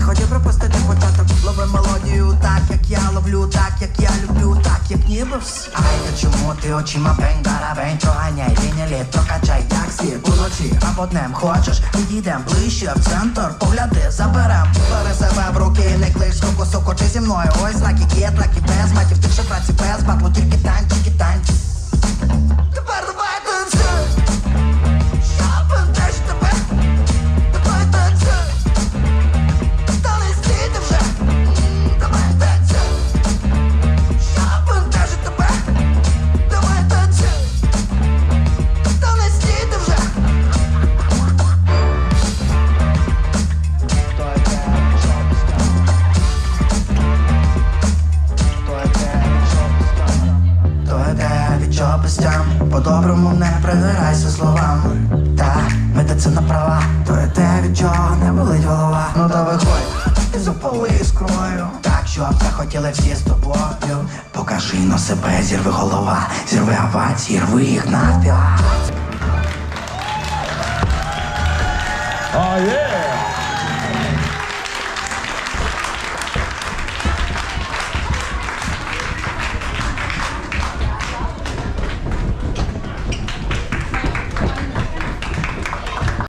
а то не хотів пропустити початок. Лови мелодію так, як я ловлю, так, як я люблю, так, як ніби всі. Я чому ти очима бень, барабень, проганяй, лінілі, прокачай, як слід уночі, або днем хочеш, підійдем ближче в центр, погляди, заберем. Бери себе в руки, не клич, скоко, соко, чи зі мною, ось знаки є, знаки без матів, тише праці без батлу, тільки танці. Пестям По-доброму не придирайся словами. Та медицина права То те від чого не болить голова. Ну то виходь і запали іскрою Так, щоб захотіли всі з тобою. Покажи на себе, зірви голова Зірви авації, рви їх навпіл